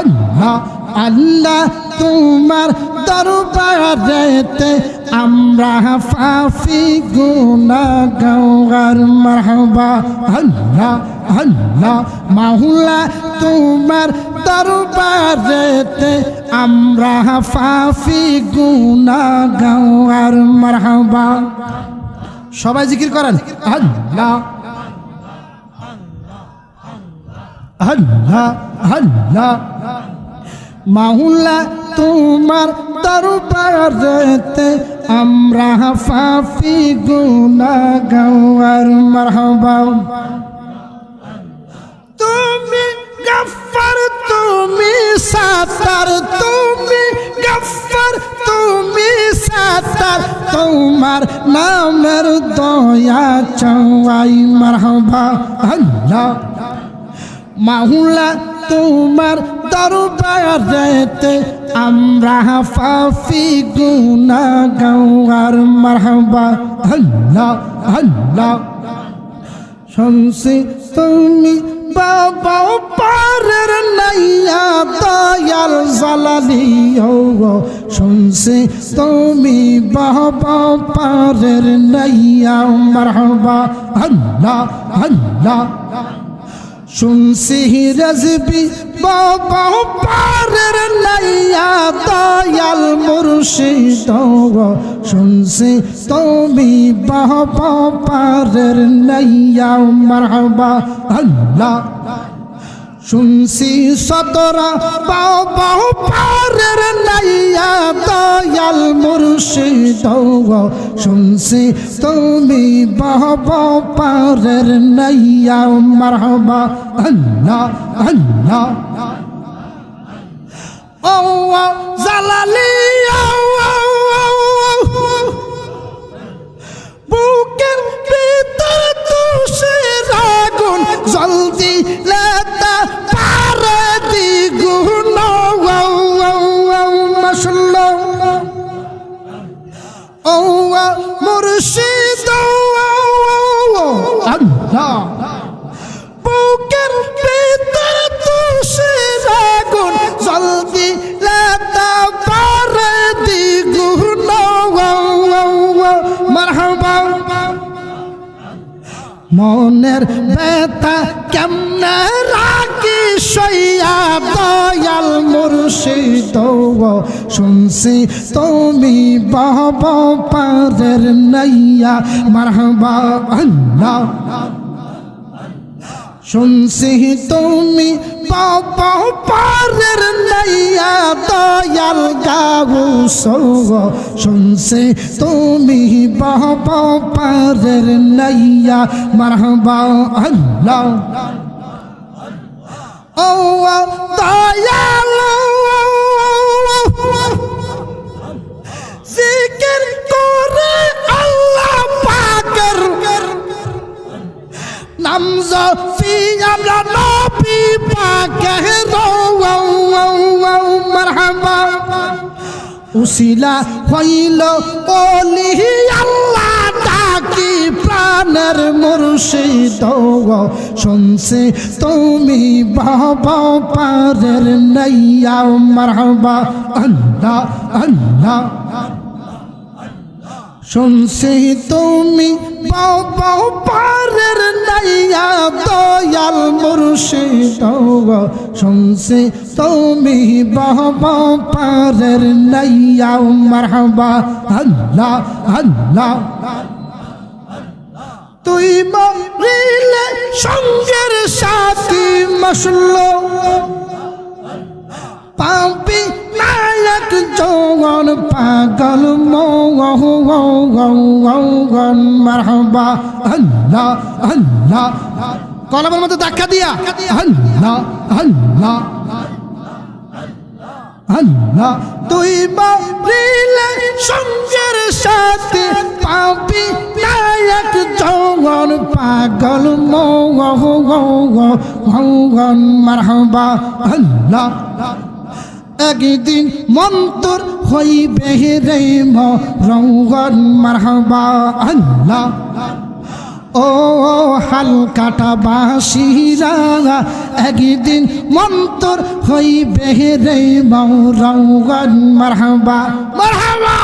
আল্লাহ আল্লাহ, তোমার দরবারেতে আমরা ফাফি গুনা গাওয়ার মারহাবা। আল্লাহ আল্লাহ, মাওলা, তোমার দরবারেতে আমরা ফাফি গুনা গাওয়ার মারহাবা। সবাই জিকির করেন। আল্লাহ আল্লাহ আল্লাহ। মাহুল্লা তোমার দরবারেতে আমরা ফাফি গুনা গাওয়ার মারহাবা। তুমি গফর তুমি সাতার, তুমি গফর তুমি সাতার। তোমার নামের দয়া চাওয়াই মারহাবা। আল্লাহ। মাহুলা তোমার দরবারেতে আমরা ফাফি গুনা গাওয়ার মারহাবা। আল্লাহ আল্লাহ। শুনছি তুমি বাবা পারের নাইয়া, দয়াল জালালি ও শুনছি তুমি বাবা পারের নাইয়া, মারহাবা। আল্লাহ আল্লাহ। শুনছি হিরাজবি বাবা পারের নাইয়া দয়াল মুর্শিদ শুনছি তুমি বাবা পারের নাইয়া মারহাবা আল্লাহ। শুনছি সদরা বাবা পারের নাইয়া দয়াল মুর্শিদ শুনছি তুমি বাবা পারের নাইয়া মারহাবা, আল্লাহ আল্লাহ। ও জালালি বুকের মনের বেতা কেমনে রাখি সইয়া দয়াল মুর্শিদ? শুনছি তুমি বাবা পারের নাইয়া মারহাবা আল্লাহ। শুনছি তুমি পারের নাইয়া দয়াল গাউ সৌ শুনছি তুমি বাবা পারের নাইয়া মারহাবা আল্লাহ। ও দয়াল জিকির করে আল্লাহ পাকের নাম পাকে মারহাবা উসিলা হইল ওলি আল্লাহ ডাকি প্রাণের মুর্শিদ শুনছে তুমি বাবা পারের নাইয়া মারহাবা আল্লাহ আল্লাহ শুনছি তুমি বাবা পারের নাইয়া দয়াল মুর্শিদ শুনছি তুমি বাবা পারের নাইয়া মারহাবা। আল্লাহ আল্লাহ তুই মরিলে সঙ্গের সাথী মশলো। পাবি নায়ক জৌগন পাগল মৌগন কলমের মধ্যে ধাক্কা দিয়া, আল্লাহ আল্লাহ আল্লাহ। তুই মরিলে সঙ্গের সাথে পাবি নায়ক জৌগন পাগল মৌগন মারহাবা, আল্লাহ। একদিন মন্তর হইবে বেহরে রঙ্গন মারহবা, আল্লাহ। ও হালকাটা বাসিরা একদিন মন্তর হই বেহরে মৌরঙ্গন মারহবা, মারহাবা।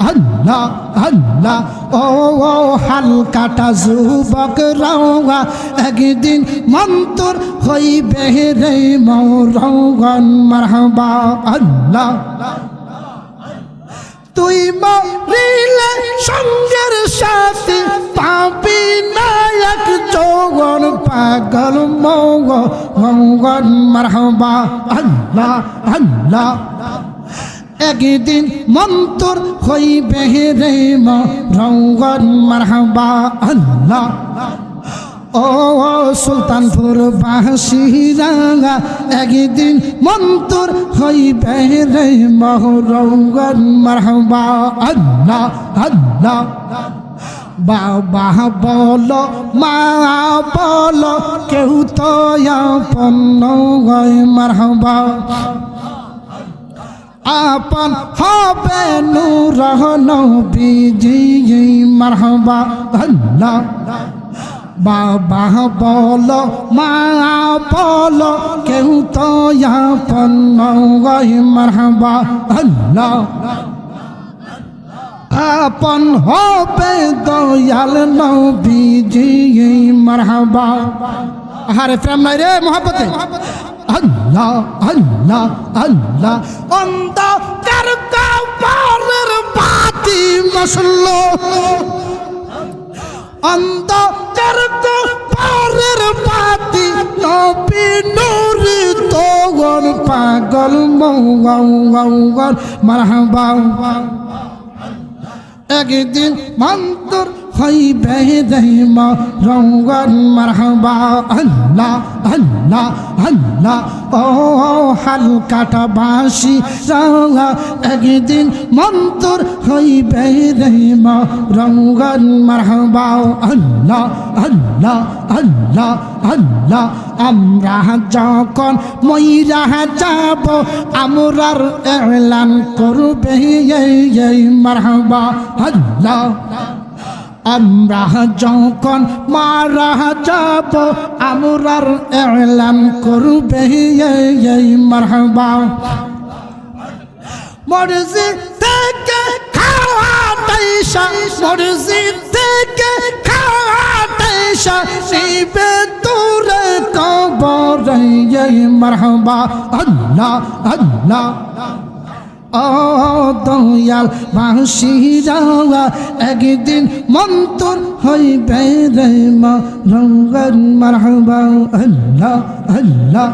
আল্লাহ আল্লাহ ও ও, হালকাটা যুবক রাওয়া, একদিন মন্তর হইবে রে মৌরঙ্গন, মারহাবা আল্লাহ তুই মরিলে সঙ্গের সাথে পাবি নায়ক চৌগন পাগল মৌগ মৌগন মারহবা আল্লাহ আল্লাহ একদিন মন্তর হইবে রে মৌগন মারহবা আল্লাহ। ও সুলতানপুর বাসিরা একদিন মন্তর হইবে রে মহরঙ্গন মারহবা আল্লাহ আল্লাহ। বাবা বলো, মা বলো, কেউ তো আপন গয় মারহবা। আপন হবে নূর নবীজি মারহবা। আল্লাহ বাবা বলো, মা বলো, কেউ তো আপন গই মারহাবা। আল্লাহ আপন হবে দয়াল নবীজি মারহাবা। আহারে প্রেম নাই রে মহাপতে আল্লাহ আল্লাহ আল্লাহ। অন্ধকার কাপারের বাতি মসল্লো অন্ধকার পারের পাতি নবী নুরি তোগর পাগল মৌগর মারহাবা। একদিন মন্তর হইবে দেহিম রঙ্গন মারহাবা। আল্লাহ আল্লাহ আল্লাহ, ও হালকাটা বাসি রঙা। একদিন মন্তর হইবে দেহিম রঙ্গন মারহাবা। আল্লাহ আল্লাহ আল্লাহ আল্লাহ, আমরা যখন মইরা যাব, আমরার এলান করবে। এই মারহাবা। আল্লাহ আমরা যখন মারা যাব, আমরার এলান করবে এই মারহাবা। মর্জি থেকে খাওয়া তাইসা মর্জি থেকে খাওয়া তাইসা শিবে তোরে কবর এই মারহাবা। আল্লাহ আল্লাহ। দয়াল বাঁশিরা একদিন মন্তর হইবে রে মা রঙ্গন মারহাবা আল্লাহ আল্লাহ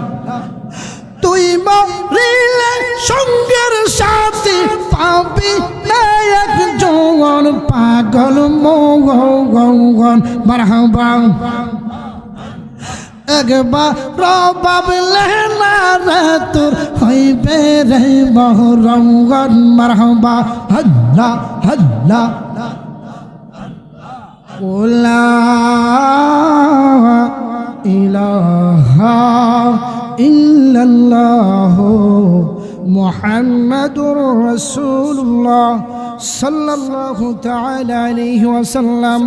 তুই মরিলে সঙ্গের সাথে পাবি নায়ক জোগন পাগল মৌগন মারহাবা একবার রবাব লেনা রে তোর হইবে রে মহরঙ্গন মারহবা। হল্লা হল্লা। ওলা ইলাহা ইল্লাল্লাহ মুহাম্মাদুর রাসূলুল্লাহ সাল্লাল্লাহু তাআলা আলাইহি ওয়াসাল্লাম।